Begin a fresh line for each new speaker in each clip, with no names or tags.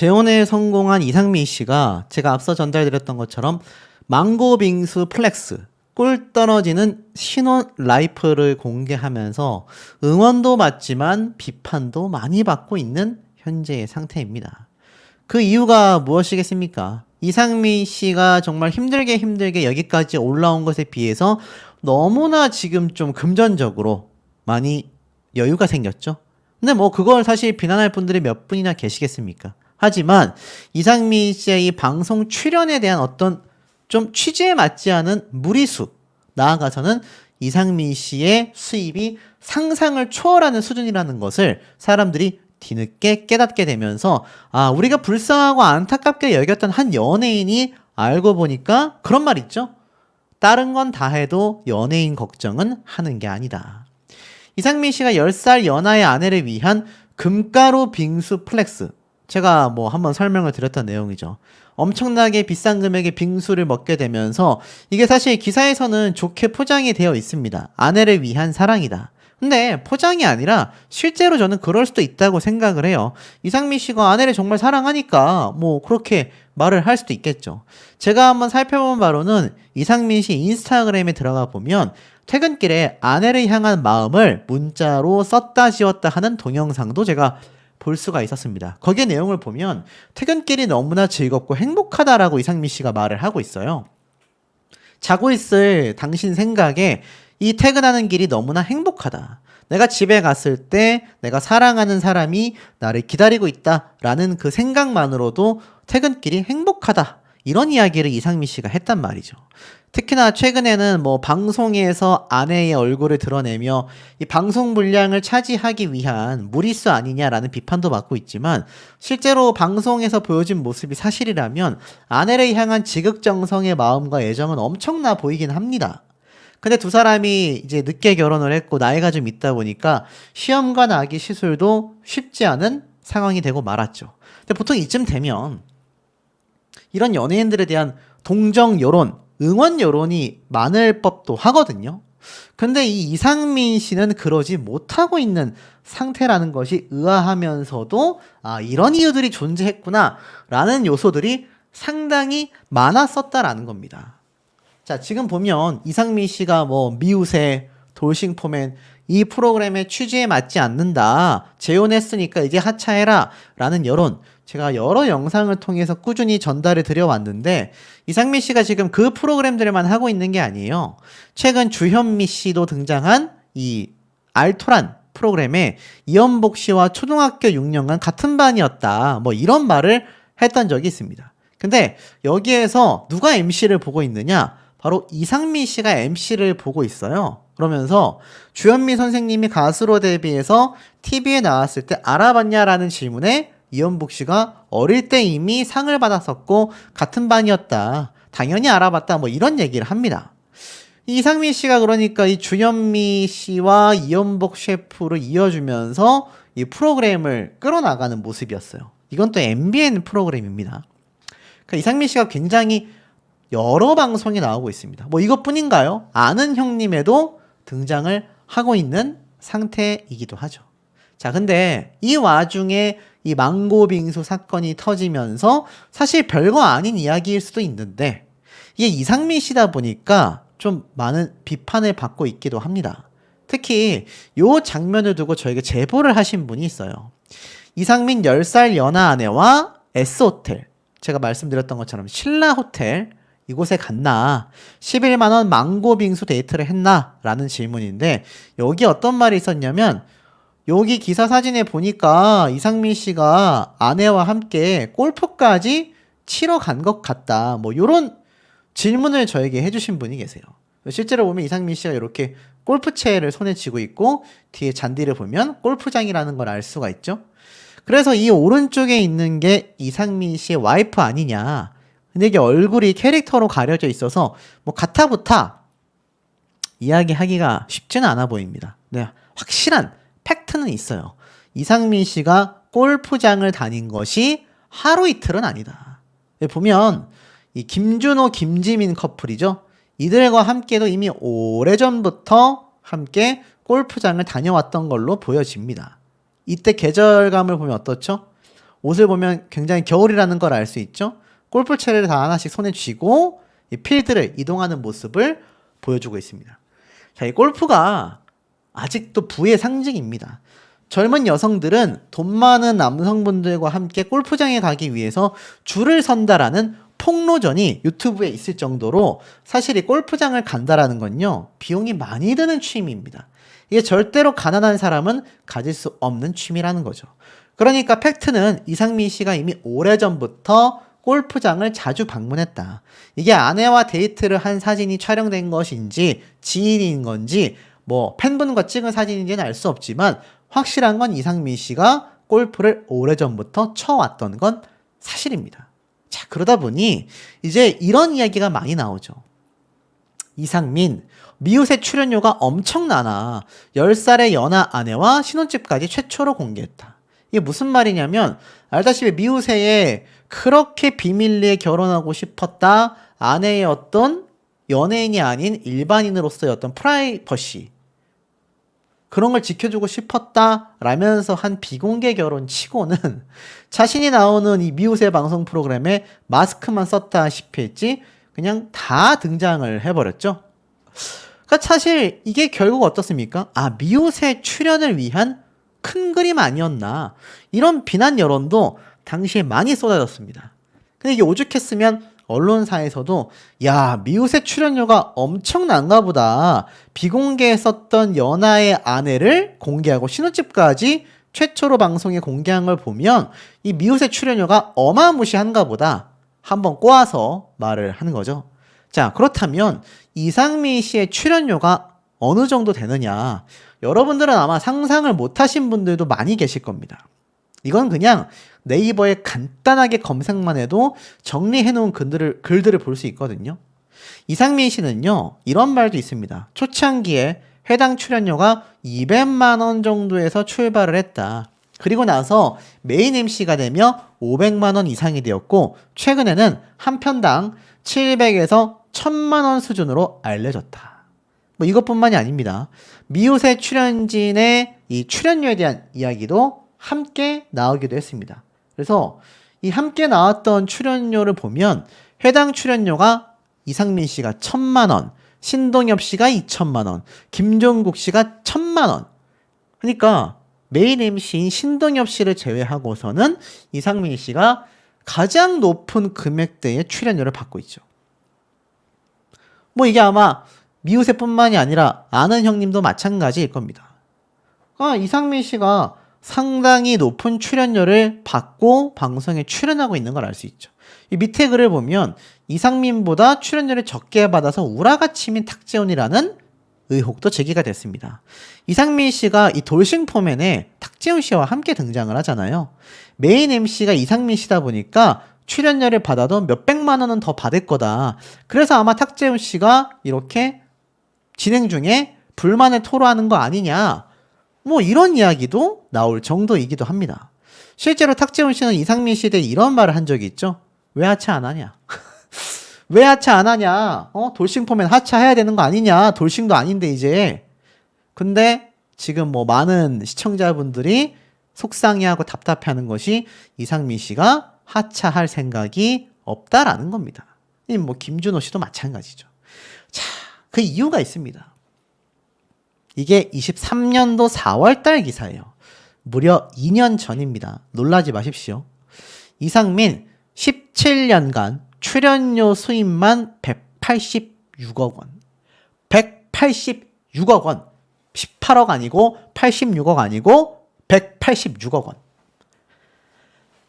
재혼에 성공한 이상미 씨가 제가 앞서 전달드렸던 것처럼 망고 빙수 플렉스 꿀 떨어지는 신혼 라이프를 공개하면서 응원도 받지만 비판도 많이 받고 있는 현재의 상태입니다. 그 이유가 무엇이겠습니까? 이상미 씨가 정말 힘들게 힘들게 여기까지 올라온 것에 비해서 너무나 지금 좀 금전적으로 많이 여유가 생겼죠. 근데 뭐 그걸 사실 비난할 분들이 몇 분이나 계시겠습니까? 하지만 이상미 씨의 이 방송 출연에 대한 어떤 좀 취지에 맞지 않은 무리수 나아가서는 이상미 씨의 수입이 상상을 초월하는 수준이라는 것을 사람들이 뒤늦게 깨닫게 되면서 아 우리가 불쌍하고 안타깝게 여겼던 한 연예인이 알고 보니까 그런 말 있죠. 다른 건 다 해도 연예인 걱정은 하는 게 아니다. 이상민 씨가 10살 연하의 아내를 위한 금가루 빙수 플렉스. 제가 뭐 한번 설명을 드렸던 내용이죠. 엄청나게 비싼 금액의 빙수를 먹게 되면서 이게 사실 기사에서는 좋게 포장이 되어 있습니다. 아내를 위한 사랑이다. 근데 포장이 아니라 실제로 저는 그럴 수도 있다고 생각을 해요. 이상민 씨가 아내를 정말 사랑하니까 뭐 그렇게 말을 할 수도 있겠죠. 제가 한번 살펴본 바로는 이상민 씨 인스타그램에 들어가 보면 퇴근길에 아내를 향한 마음을 문자로 썼다 지웠다 하는 동영상도 제가 볼 수가 있었습니다. 거기에 내용을 보면 퇴근길이 너무나 즐겁고 행복하다라고 이상민 씨가 말을 하고 있어요. 자고 있을 당신 생각에 이 퇴근하는 길이 너무나 행복하다. 내가 집에 갔을 때 내가 사랑하는 사람이 나를 기다리고 있다라는 그 생각만으로도 퇴근길이 행복하다. 이런 이야기를 이상미 씨가 했단 말이죠. 특히나 최근에는 뭐 방송에서 아내의 얼굴을 드러내며 이 방송 분량을 차지하기 위한 무리수 아니냐라는 비판도 받고 있지만 실제로 방송에서 보여진 모습이 사실이라면 아내를 향한 지극정성의 마음과 애정은 엄청나 보이긴 합니다. 근데 두 사람이 이제 늦게 결혼을 했고 나이가 좀 있다 보니까 시험과 나기 시술도 쉽지 않은 상황이 되고 말았죠. 근데 보통 이쯤 되면 이런 연예인들에 대한 동정 여론, 응원 여론이 많을 법도 하거든요. 근데 이 이상민 씨는 그러지 못하고 있는 상태라는 것이 의아하면서도 아, 이런 이유들이 존재했구나 라는 요소들이 상당히 많았었다라는 겁니다. 자, 지금 보면 이상민 씨가 뭐 미우새, 돌싱포맨 이 프로그램의 취지에 맞지 않는다. 재혼했으니까 이제 하차해라. 라는 여론. 제가 여러 영상을 통해서 꾸준히 전달을 드려왔는데 이상민 씨가 지금 그 프로그램들만 하고 있는 게 아니에요. 최근 주현미 씨도 등장한 이 알토란 프로그램에 이연복 씨와 초등학교 6년간 같은 반이었다. 뭐 이런 말을 했던 적이 있습니다. 근데 여기에서 누가 MC를 보고 있느냐? 바로 이상민 씨가 MC를 보고 있어요. 그러면서 주현미 선생님이 가수로 데뷔해서 TV에 나왔을 때 알아봤냐라는 질문에 이연복 씨가 어릴 때 이미 상을 받았었고 같은 반이었다. 당연히 알아봤다. 뭐 이런 얘기를 합니다. 이상민 씨가 그러니까 이 주현미 씨와 이연복 셰프를 이어주면서 이 프로그램을 끌어나가는 모습이었어요. 이건 또 MBN 프로그램입니다. 그러니까 이상민 씨가 굉장히 여러 방송에 나오고 있습니다. 뭐 이것뿐인가요? 아는 형님에도 등장을 하고 있는 상태이기도 하죠. 자, 근데 이 와중에 이 망고 빙수 사건이 터지면서 사실 별거 아닌 이야기일 수도 있는데 이게 이상민 씨다 보니까 좀 많은 비판을 받고 있기도 합니다. 특히 요 장면을 두고 저에게 제보를 하신 분이 있어요. 이상민 10살 연하 아내와 S호텔, 제가 말씀드렸던 것처럼 신라 호텔 이곳에 갔나? 11만원 망고 빙수 데이트를 했나? 라는 질문인데, 여기 어떤 말이 있었냐면, 여기 기사 사진에 보니까 이상민 씨가 아내와 함께 골프까지 치러 간 것 같다. 뭐, 요런 질문을 저에게 해주신 분이 계세요. 실제로 보면 이상민 씨가 이렇게 골프채를 손에 쥐고 있고, 뒤에 잔디를 보면 골프장이라는 걸 알 수가 있죠. 그래서 이 오른쪽에 있는 게 이상민 씨의 와이프 아니냐. 근데 이게 얼굴이 캐릭터로 가려져 있어서 뭐 가타부타 이야기하기가 쉽지는 않아 보입니다. 네, 확실한 팩트는 있어요. 이상민 씨가 골프장을 다닌 것이 하루 이틀은 아니다. 네, 보면 이 김준호, 김지민 커플이죠. 이들과 함께도 이미 오래전부터 함께 골프장을 다녀왔던 걸로 보여집니다. 이때 계절감을 보면 어떻죠? 옷을 보면 굉장히 겨울이라는 걸 알 수 있죠. 골프채를 다 하나씩 손에 쥐고 이 필드를 이동하는 모습을 보여주고 있습니다. 자, 이 골프가 아직도 부의 상징입니다. 젊은 여성들은 돈 많은 남성분들과 함께 골프장에 가기 위해서 줄을 선다라는 폭로전이 유튜브에 있을 정도로 사실 이 골프장을 간다라는 건요, 비용이 많이 드는 취미입니다. 이게 절대로 가난한 사람은 가질 수 없는 취미라는 거죠. 그러니까 팩트는 이상민 씨가 이미 오래전부터 골프장을 자주 방문했다. 이게 아내와 데이트를 한 사진이 촬영된 것인지 지인인 건지 뭐 팬분과 찍은 사진인지는 알 수 없지만 확실한 건 이상민 씨가 골프를 오래전부터 쳐왔던 건 사실입니다. 자, 그러다 보니 이제 이런 이야기가 많이 나오죠. 이상민, 미우새 출연료가 엄청나나 10살의 연하 아내와 신혼집까지 최초로 공개했다. 이게 무슨 말이냐면 알다시피 미우새에 그렇게 비밀리에 결혼하고 싶었다 아내의 어떤 연예인이 아닌 일반인으로서의 어떤 프라이버시 그런 걸 지켜주고 싶었다 라면서 한 비공개 결혼 치고는 자신이 나오는 이 미우새 방송 프로그램에 마스크만 썼다 시피 했지 그냥 다 등장을 해버렸죠. 그러니까 사실 이게 결국 어떻습니까? 아 미우새 출연을 위한 큰 그림 아니었나 이런 비난 여론도 당시에 많이 쏟아졌습니다. 근데 이게 오죽했으면 언론사에서도 야 미우새 출연료가 엄청난가 보다 비공개에 썼던 연하의 아내를 공개하고 신혼집까지 최초로 방송에 공개한 걸 보면 이 미우새 출연료가 어마무시한가 보다 한번 꼬아서 말을 하는 거죠. 자 그렇다면 이상민 씨의 출연료가 어느 정도 되느냐 여러분들은 아마 상상을 못하신 분들도 많이 계실 겁니다. 이건 그냥 네이버에 간단하게 검색만 해도 정리해 놓은 글들을, 글들을 볼 수 있거든요. 이상민 씨는요, 이런 말도 있습니다. 초창기에 해당 출연료가 200만 원 정도에서 출발을 했다. 그리고 나서 메인 MC가 되며 500만 원 이상이 되었고 최근에는 한 편당 700에서 1000만 원 수준으로 알려졌다. 뭐 이것뿐만이 아닙니다. 미우새 출연진의 이 출연료에 대한 이야기도 함께 나오기도 했습니다. 그래서 이 함께 나왔던 출연료를 보면 해당 출연료가 이상민 씨가 천만 원, 신동엽 씨가 2천만 원, 김종국 씨가 천만 원. 그러니까 메인 MC인 신동엽 씨를 제외하고서는 이상민 씨가 가장 높은 금액대의 출연료를 받고 있죠. 뭐 이게 아마 미우새뿐만이 아니라 아는 형님도 마찬가지일 겁니다. 아, 이상민 씨가 상당히 높은 출연료를 받고 방송에 출연하고 있는 걸 알 수 있죠. 이 밑에 글을 보면 이상민보다 출연료를 적게 받아서 우라가 치민 탁재훈이라는 의혹도 제기가 됐습니다. 이상민 씨가 이 돌싱 포맨에 탁재훈 씨와 함께 등장을 하잖아요. 메인 MC가 이상민 씨다 보니까 출연료를 받아도 몇백만 원은 더 받을 거다. 그래서 아마 탁재훈 씨가 이렇게 진행 중에 불만을 토로하는 거 아니냐. 뭐 이런 이야기도 나올 정도이기도 합니다. 실제로 탁재훈 씨는 이상민 씨에 대해 이런 말을 한 적이 있죠. 왜 하차 안 하냐? 왜 하차 안 하냐? 어? 돌싱 포면 하차해야 되는 거 아니냐? 돌싱도 아닌데 이제. 근데 지금 뭐 많은 시청자분들이 속상해하고 답답해하는 것이 이상민 씨가 하차할 생각이 없다라는 겁니다. 뭐 김준호 씨도 마찬가지죠. 자, 그 이유가 있습니다. 이게 23년도 4월달 기사예요. 무려 2년 전입니다. 놀라지 마십시오. 이상민 17년간 출연료 수입만 186억 원. 186억 원. 18억 아니고 86억 아니고 186억 원.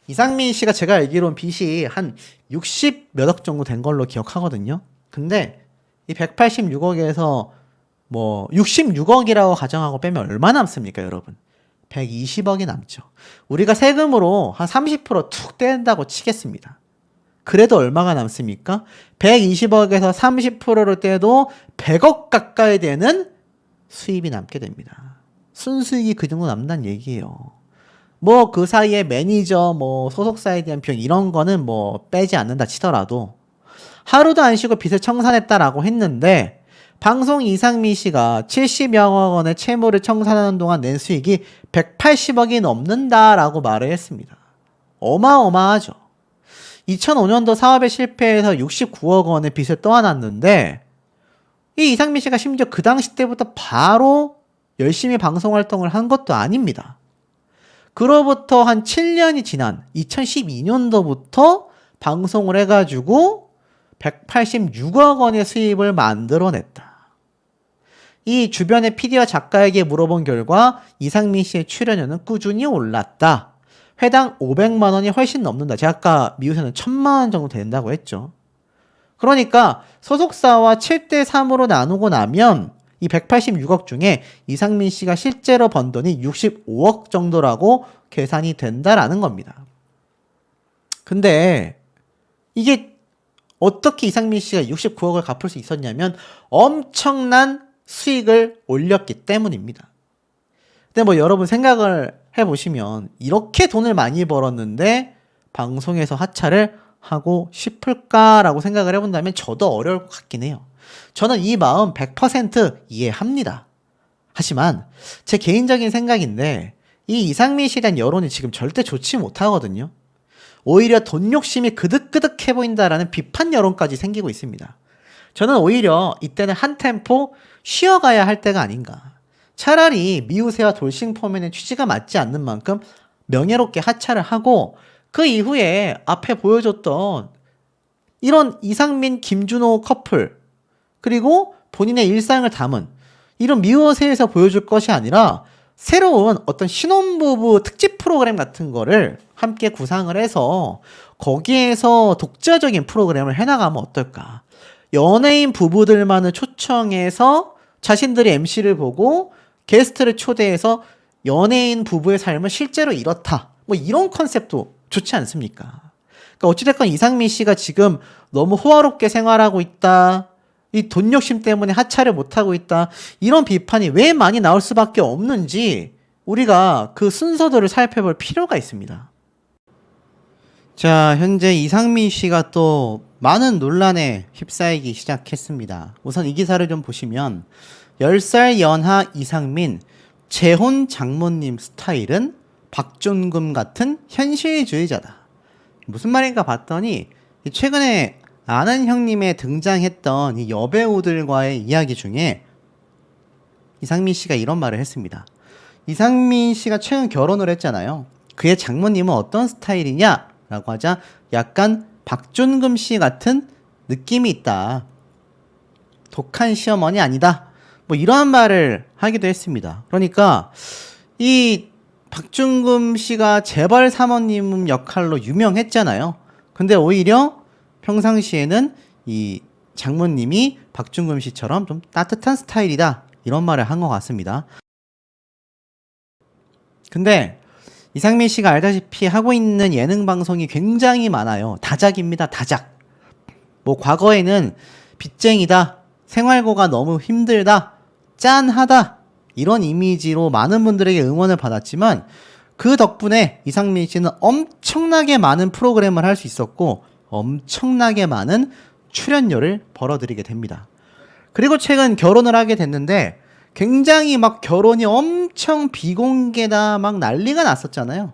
이상민 씨가 제가 알기로는 빚이 한 60 몇 억 정도 된 걸로 기억하거든요. 근데 이 186억에서 뭐 66억이라고 가정하고 빼면 얼마 남습니까, 여러분? 120억이 남죠. 우리가 세금으로 한 30%툭 뗀다고 치겠습니다. 그래도 얼마가 남습니까? 120억에서 30%를 떼도 100억 가까이 되는 수입이 남게 됩니다. 순수익이 그 정도 남는다는 얘기예요. 뭐 그 사이에 매니저, 뭐 소속사에 대한 비용 이런 거는 뭐 빼지 않는다 치더라도 하루도 안 쉬고 빚을 청산했다라고 했는데 방송 이상미 씨가 70여억 원의 채무를 청산하는 동안 낸 수익이 180억이 넘는다라고 말을 했습니다. 어마어마하죠. 2005년도 사업에 실패해서 69억 원의 빚을 떠안았는데 이 이상민 씨가 심지어 그 당시 때부터 바로 열심히 방송 활동을 한 것도 아닙니다. 그로부터 한 7년이 지난 2012년도부터 방송을 해가지고 186억 원의 수입을 만들어냈다. 이 주변의 PD와 작가에게 물어본 결과 이상민 씨의 출연료는 꾸준히 올랐다. 회당 500만 원이 훨씬 넘는다. 제가 아까 미우새는 1000만 원 정도 된다고 했죠. 그러니까 소속사와 7대 3으로 나누고 나면 이 186억 중에 이상민 씨가 실제로 번 돈이 65억 정도라고 계산이 된다라는 겁니다. 근데 이게 어떻게 이상민 씨가 69억을 갚을 수 있었냐면 엄청난 수익을 올렸기 때문입니다. 근데 뭐 여러분 생각을 해보시면 이렇게 돈을 많이 벌었는데 방송에서 하차를 하고 싶을까라고 생각을 해본다면 저도 어려울 것 같긴 해요. 저는 이 마음 100% 이해합니다. 하지만 제 개인적인 생각인데 이 이상민 씨에 여론이 지금 절대 좋지 못하거든요. 오히려 돈 욕심이 그득그득해 보인다라는 비판 여론까지 생기고 있습니다. 저는 오히려 이때는 한 템포 쉬어가야 할 때가 아닌가. 차라리 미우새와 돌싱 포맨의 취지가 맞지 않는 만큼 명예롭게 하차를 하고 그 이후에 앞에 보여줬던 이런 이상민, 김준호 커플 그리고 본인의 일상을 담은 이런 미우새에서 보여줄 것이 아니라 새로운 어떤 신혼부부 특집 프로그램 같은 거를 함께 구상을 해서 거기에서 독자적인 프로그램을 해나가면 어떨까. 연예인 부부들만을 초청해서 자신들이 MC를 보고 게스트를 초대해서 연예인 부부의 삶을 실제로 이렇다. 뭐 이런 컨셉도 좋지 않습니까? 그러니까 어찌됐건 이상민 씨가 지금 너무 호화롭게 생활하고 있다. 이 돈 욕심 때문에 하차를 못하고 있다. 이런 비판이 왜 많이 나올 수밖에 없는지 우리가 그 순서들을 살펴볼 필요가 있습니다. 자, 현재 이상민 씨가 또 많은 논란에 휩싸이기 시작했습니다. 우선 이 기사를 좀 보시면 10살 연하 이상민 재혼 장모님 스타일은 박준금 같은 현실주의자다. 무슨 말인가 봤더니 최근에 아는 형님에 등장했던 이 여배우들과의 이야기 중에 이상민 씨가 이런 말을 했습니다. 이상민 씨가 최근 결혼을 했잖아요. 그의 장모님은 어떤 스타일이냐? 라고 하자 약간 박준금 씨 같은 느낌이 있다. 독한 시어머니 아니다. 뭐 이러한 말을 하기도 했습니다. 그러니까 이 박준금 씨가 재벌 사모님 역할로 유명했잖아요. 근데 오히려 평상시에는 이 장모님이 박준금 씨처럼 좀 따뜻한 스타일이다. 이런 말을 한 것 같습니다. 근데 이상민 씨가 알다시피 하고 있는 예능 방송이 굉장히 많아요. 다작입니다. 다작. 뭐 과거에는 빚쟁이다. 생활고가 너무 힘들다. 짠하다. 이런 이미지로 많은 분들에게 응원을 받았지만 그 덕분에 이상민 씨는 엄청나게 많은 프로그램을 할 수 있었고 엄청나게 많은 출연료를 벌어들이게 됩니다. 그리고 최근 결혼을 하게 됐는데 굉장히 막 결혼이 엄청 비공개다 막 난리가 났었잖아요.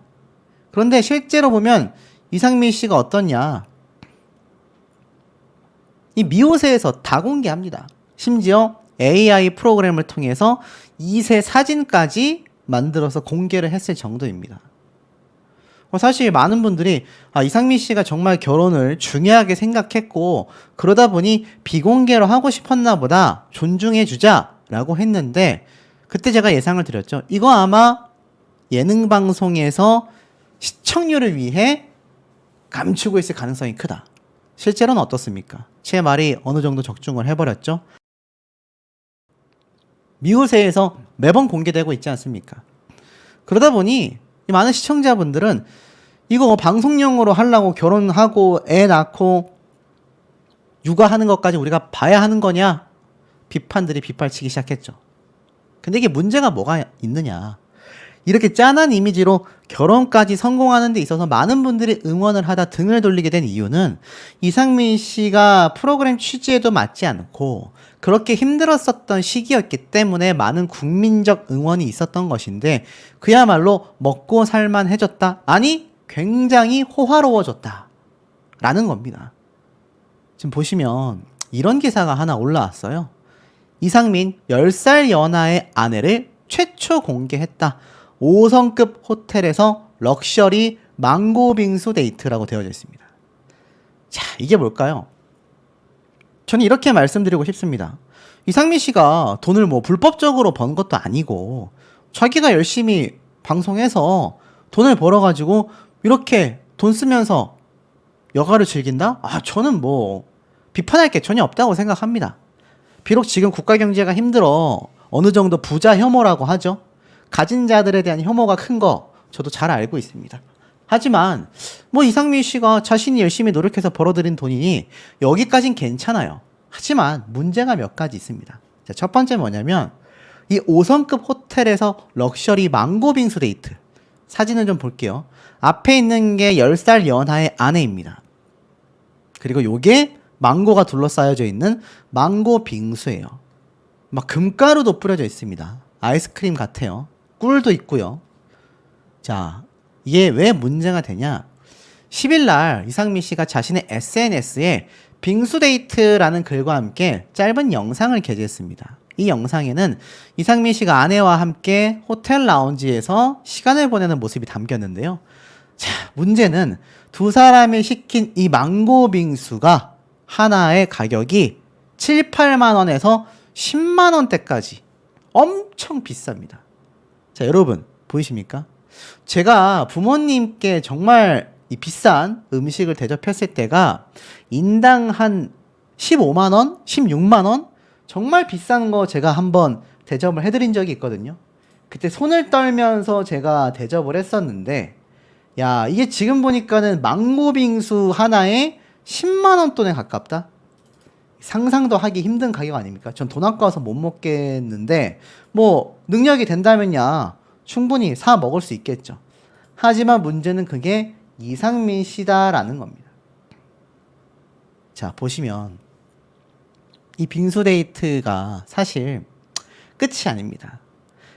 그런데 실제로 보면 이상민 씨가 어떻냐. 이 미호세에서 다 공개합니다. 심지어 AI 프로그램을 통해서 2세 사진까지 만들어서 공개를 했을 정도입니다. 어, 사실 많은 분들이 아, 이상민 씨가 정말 결혼을 중요하게 생각했고 그러다 보니 비공개로 하고 싶었나 보다 존중해 주자 라고 했는데 그때 제가 예상을 드렸죠. 이거 아마 예능 방송에서 시청률을 위해 감추고 있을 가능성이 크다. 실제로는 어떻습니까? 제 말이 어느 정도 적중을 해버렸죠. 미우새에서 매번 공개되고 있지 않습니까? 그러다 보니 이 많은 시청자분들은 이거 뭐 방송용으로 하려고 결혼하고 애 낳고 육아하는 것까지 우리가 봐야 하는 거냐? 비판들이 빗발치기 시작했죠. 근데 이게 문제가 뭐가 있느냐? 이렇게 짠한 이미지로 결혼까지 성공하는 데 있어서 많은 분들이 응원을 하다 등을 돌리게 된 이유는 이상민 씨가 프로그램 취지에도 맞지 않고 그렇게 힘들었었던 시기였기 때문에 많은 국민적 응원이 있었던 것인데 그야말로 먹고 살만 해졌다? 아니 굉장히 호화로워졌다. 라는 겁니다. 지금 보시면 이런 기사가 하나 올라왔어요. 이상민 10살 연하의 아내를 최초 공개했다. 5성급 호텔에서 럭셔리 망고 빙수 데이트라고 되어져 있습니다. 자, 이게 뭘까요? 저는 이렇게 말씀드리고 싶습니다. 이상민 씨가 돈을 뭐 불법적으로 번 것도 아니고 자기가 열심히 방송해서 돈을 벌어가지고 이렇게 돈 쓰면서 여가를 즐긴다? 아, 저는 뭐 비판할 게 전혀 없다고 생각합니다. 비록 지금 국가 경제가 힘들어 어느 정도 부자 혐오라고 하죠. 가진 자들에 대한 혐오가 큰 거 저도 잘 알고 있습니다. 하지만 뭐 이상민 씨가 자신이 열심히 노력해서 벌어들인 돈이니 여기까진 괜찮아요. 하지만 문제가 몇 가지 있습니다. 자, 첫 번째 뭐냐면 이 5성급 호텔에서 럭셔리 망고 빙수 데이트 사진을 좀 볼게요. 앞에 있는 게 10살 연하의 아내입니다. 그리고 요게 망고가 둘러싸여져 있는 망고 빙수예요. 막 금가루도 뿌려져 있습니다. 아이스크림 같아요. 꿀도 있고요. 자, 이게 왜 문제가 되냐? 10일 날 이상민 씨가 자신의 SNS에 빙수 데이트라는 글과 함께 짧은 영상을 게재했습니다. 이 영상에는 이상민 씨가 아내와 함께 호텔 라운지에서 시간을 보내는 모습이 담겼는데요. 자, 문제는 두 사람이 시킨 이 망고 빙수가 하나의 가격이 7, 8만 원에서 10만 원대까지 엄청 비쌉니다. 자, 여러분 보이십니까? 제가 부모님께 정말 이 비싼 음식을 대접했을 때가 인당 한 15만 원, 16만 원 정말 비싼 거 제가 한번 대접을 해드린 적이 있거든요. 그때 손을 떨면서 제가 대접을 했었는데 야 이게 지금 보니까는 망고 빙수 하나에 10만 원 돈에 가깝다. 상상도 하기 힘든 가격 아닙니까? 전 돈 아까워서 못 먹겠는데 뭐 능력이 된다면야 충분히 사 먹을 수 있겠죠. 하지만 문제는 그게 이상민 씨다라는 겁니다. 자, 보시면 이 빙수 데이트가 사실 끝이 아닙니다.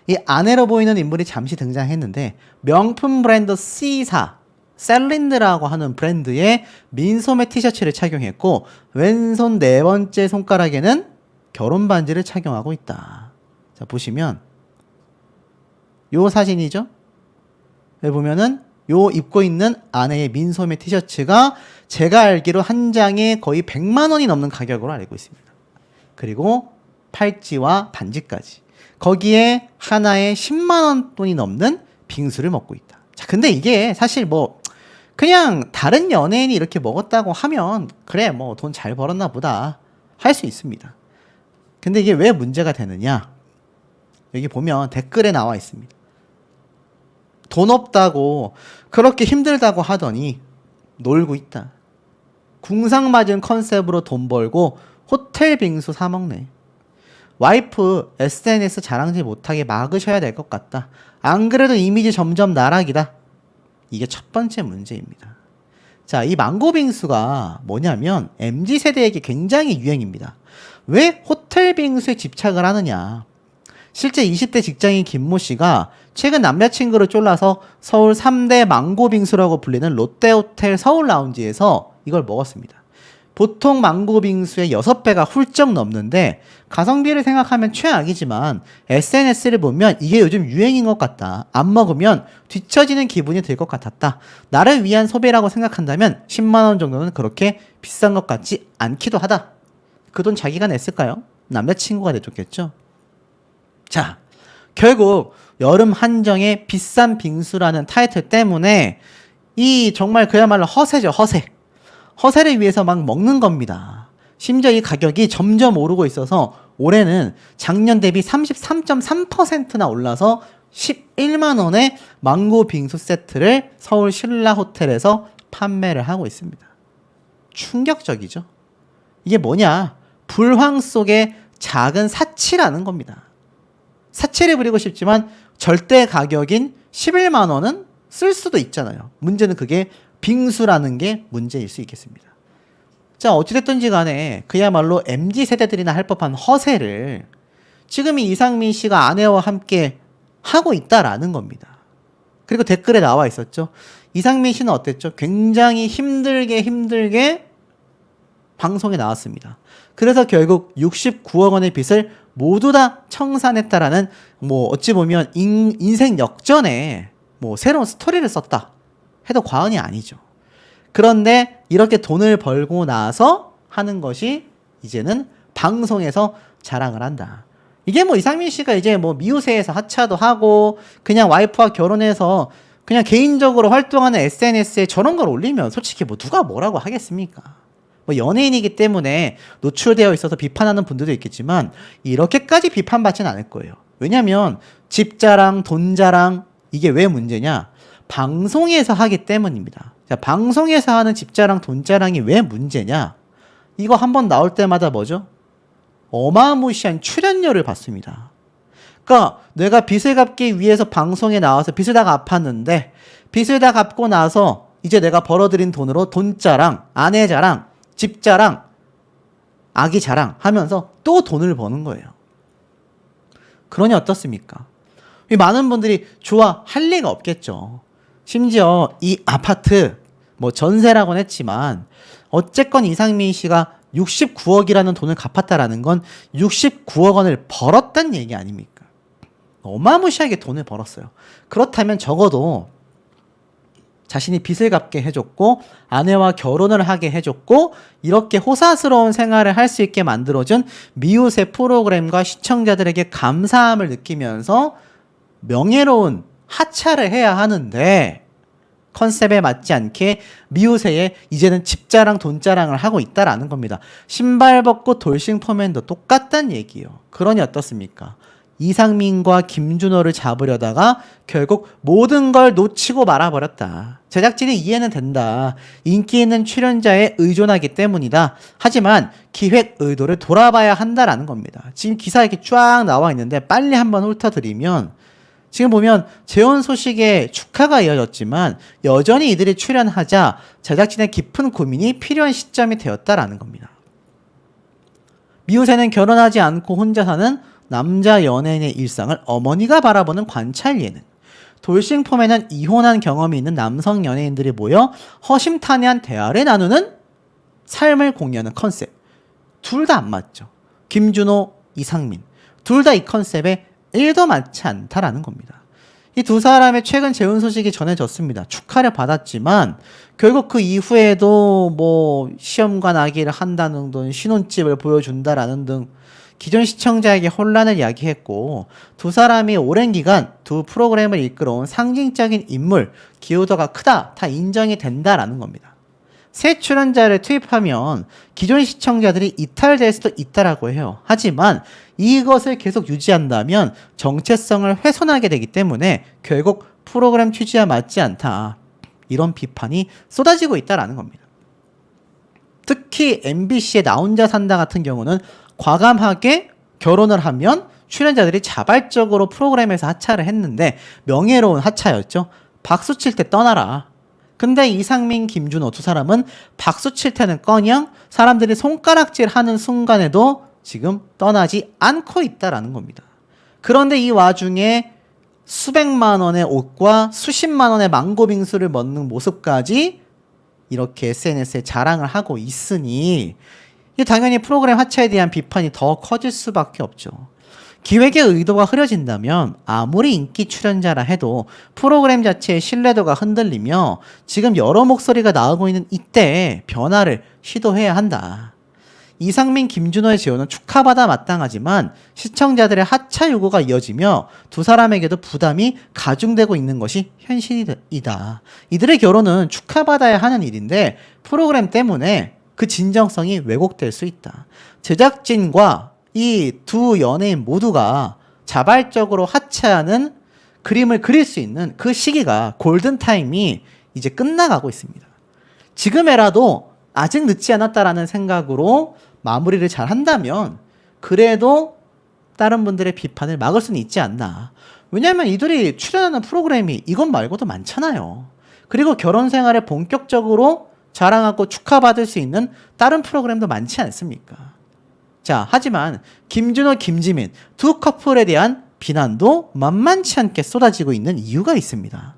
이 아내로 보이는 인물이 잠시 등장했는데 명품 브랜드 C사 셀린드라고 하는 브랜드의 민소매 티셔츠를 착용했고 왼손 네 번째 손가락에는 결혼 반지를 착용하고 있다. 자 보시면 요 사진이죠. 여기 보면은 요 입고 있는 아내의 민소매 티셔츠가 제가 알기로 한 장에 거의 100만 원이 넘는 가격으로 알고 있습니다. 그리고 팔찌와 반지까지. 거기에 하나에 10만 원 돈이 넘는 빙수를 먹고 있다. 자, 근데 이게 사실 뭐 그냥 다른 연예인이 이렇게 먹었다고 하면 그래 뭐 돈 잘 벌었나 보다 할 수 있습니다. 근데 이게 왜 문제가 되느냐? 여기 보면 댓글에 나와 있습니다. 돈 없다고 그렇게 힘들다고 하더니 놀고 있다. 궁상 맞은 컨셉으로 돈 벌고 호텔 빙수 사 먹네. 와이프 SNS 자랑질 못하게 막으셔야 될 것 같다. 안 그래도 이미지 점점 나락이다. 이게 첫 번째 문제입니다. 자, 이 망고 빙수가 뭐냐면 MZ 세대에게 굉장히 유행입니다. 왜 호텔 빙수에 집착을 하느냐? 실제 20대 직장인 김모 씨가 최근 남자친구를 쫄라서 서울 3대 망고 빙수라고 불리는 롯데호텔 서울 라운지에서 이걸 먹었습니다. 보통 망고 빙수의 6배가 훌쩍 넘는데 가성비를 생각하면 최악이지만 SNS를 보면 이게 요즘 유행인 것 같다. 안 먹으면 뒤처지는 기분이 들 것 같았다. 나를 위한 소비라고 생각한다면 10만 원 정도는 그렇게 비싼 것 같지 않기도 하다. 그 돈 자기가 냈을까요? 남자친구가 내줬겠죠. 자, 결국 여름 한정의 비싼 빙수라는 타이틀 때문에 이 정말 그야말로 허세죠, 허세. 허세를 위해서 막 먹는 겁니다. 심지어 이 가격이 점점 오르고 있어서 올해는 작년 대비 33.3%나 올라서 11만 원의 망고 빙수 세트를 서울 신라 호텔에서 판매를 하고 있습니다. 충격적이죠. 이게 뭐냐? 불황 속의 작은 사치라는 겁니다. 사치를 부리고 싶지만 절대 가격인 11만 원은 쓸 수도 있잖아요. 문제는 그게 빙수라는 게 문제일 수 있겠습니다. 자, 어찌됐든지 간에 그야말로 MZ 세대들이나 할 법한 허세를 지금 이 이상민 씨가 아내와 함께 하고 있다라는 겁니다. 그리고 댓글에 나와 있었죠. 이상민 씨는 어땠죠? 굉장히 힘들게 힘들게 방송에 나왔습니다. 그래서 결국 69억 원의 빚을 모두 다 청산했다라는 뭐 어찌 보면 인, 인생 역전에 뭐 새로운 스토리를 썼다 해도 과언이 아니죠. 그런데 이렇게 돈을 벌고 나서 하는 것이 이제는 방송에서 자랑을 한다. 이게 뭐 이상민 씨가 이제 뭐 미우새에서 하차도 하고 그냥 와이프와 결혼해서 그냥 개인적으로 활동하는 SNS에 저런 걸 올리면 솔직히 뭐 누가 뭐라고 하겠습니까? 뭐 연예인이기 때문에 노출되어 있어서 비판하는 분들도 있겠지만 이렇게까지 비판받지는 않을 거예요. 왜냐면 집 자랑, 돈 자랑 이게 왜 문제냐? 방송에서 하기 때문입니다. 자, 방송에서 하는 집 자랑, 돈 자랑이 왜 문제냐? 이거 한 번 나올 때마다 뭐죠? 어마무시한 출연료를 받습니다. 그러니까 내가 빚을 갚기 위해서 방송에 나와서 빚을 다 갚았는데 빚을 다 갚고 나서 이제 내가 벌어들인 돈으로 돈 자랑, 아내 자랑, 집 자랑, 아기 자랑 하면서 또 돈을 버는 거예요. 그러니 어떻습니까? 이 많은 분들이 좋아 할 리가 없겠죠. 심지어 이 아파트 뭐 전세라고는 했지만 어쨌건 이상민 씨가 69억이라는 돈을 갚았다라는 건 69억 원을 벌었단 얘기 아닙니까? 어마무시하게 돈을 벌었어요. 그렇다면 적어도 자신이 빚을 갚게 해줬고 아내와 결혼을 하게 해줬고 이렇게 호사스러운 생활을 할 수 있게 만들어준 미우새 프로그램과 시청자들에게 감사함을 느끼면서 명예로운 하차를 해야 하는데 컨셉에 맞지 않게 미우새에 이제는 집자랑 돈자랑을 하고 있다라는 겁니다. 신발 벗고 돌싱 포맨도 똑같단 얘기예요. 그러니 어떻습니까? 이상민과 김준호를 잡으려다가 결국 모든 걸 놓치고 말아버렸다. 제작진이 이해는 된다. 인기 있는 출연자에 의존하기 때문이다. 하지만 기획 의도를 돌아봐야 한다라는 겁니다. 지금 기사 이렇게 쫙 나와 있는데 빨리 한번 훑어드리면 지금 보면 재혼 소식에 축하가 이어졌지만 여전히 이들이 출연하자 제작진의 깊은 고민이 필요한 시점이 되었다라는 겁니다. 미우새는 결혼하지 않고 혼자 사는 남자 연예인의 일상을 어머니가 바라보는 관찰 예능. 돌싱폼에는 이혼한 경험이 있는 남성 연예인들이 모여 허심탄회한 대화를 나누는 삶을 공유하는 컨셉. 둘 다 안 맞죠. 김준호, 이상민. 둘 다 이 컨셉에 1도 맞지 않다라는 겁니다. 이 두 사람의 최근 재혼 소식이 전해졌습니다. 축하를 받았지만 결국 그 이후에도 뭐 시험관 아기를 한다는 등 신혼집을 보여준다라는 등 기존 시청자에게 혼란을 야기했고 두 사람이 오랜 기간 두 프로그램을 이끌어온 상징적인 인물 기여도가 크다 다 인정이 된다라는 겁니다. 새 출연자를 투입하면 기존 시청자들이 이탈될 수도 있다라고 해요. 하지만 이것을 계속 유지한다면 정체성을 훼손하게 되기 때문에 결국 프로그램 취지와 맞지 않다. 이런 비판이 쏟아지고 있다라는 겁니다. 특히 MBC의 나 혼자 산다 같은 경우는 과감하게 결혼을 하면 출연자들이 자발적으로 프로그램에서 하차를 했는데 명예로운 하차였죠. 박수 칠 때 떠나라. 근데 이상민, 김준호 두 사람은 박수 칠 때는 꺼녕 사람들이 손가락질 하는 순간에도 지금 떠나지 않고 있다라는 겁니다. 그런데 이 와중에 수백만 원의 옷과 수십만 원의 망고 빙수를 먹는 모습까지 이렇게 SNS에 자랑을 하고 있으니 당연히 프로그램 하차에 대한 비판이 더 커질 수밖에 없죠. 기획의 의도가 흐려진다면 아무리 인기 출연자라 해도 프로그램 자체의 신뢰도가 흔들리며 지금 여러 목소리가 나오고 있는 이때 변화를 시도해야 한다. 이상민, 김준호의 재혼은 축하받아 마땅하지만 시청자들의 하차 요구가 이어지며 두 사람에게도 부담이 가중되고 있는 것이 현실이다. 이들의 결혼은 축하받아야 하는 일인데 프로그램 때문에 그 진정성이 왜곡될 수 있다. 제작진과 이 두 연예인 모두가 자발적으로 하차하는 그림을 그릴 수 있는 그 시기가 골든타임이 이제 끝나가고 있습니다. 지금에라도 아직 늦지 않았다라는 생각으로 마무리를 잘 한다면 그래도 다른 분들의 비판을 막을 수는 있지 않나. 왜냐하면 이들이 출연하는 프로그램이 이것 말고도 많잖아요. 그리고 결혼 생활을 본격적으로 자랑하고 축하받을 수 있는 다른 프로그램도 많지 않습니까? 자, 하지만 김준호, 김지민 두 커플에 대한 비난도 만만치 않게 쏟아지고 있는 이유가 있습니다.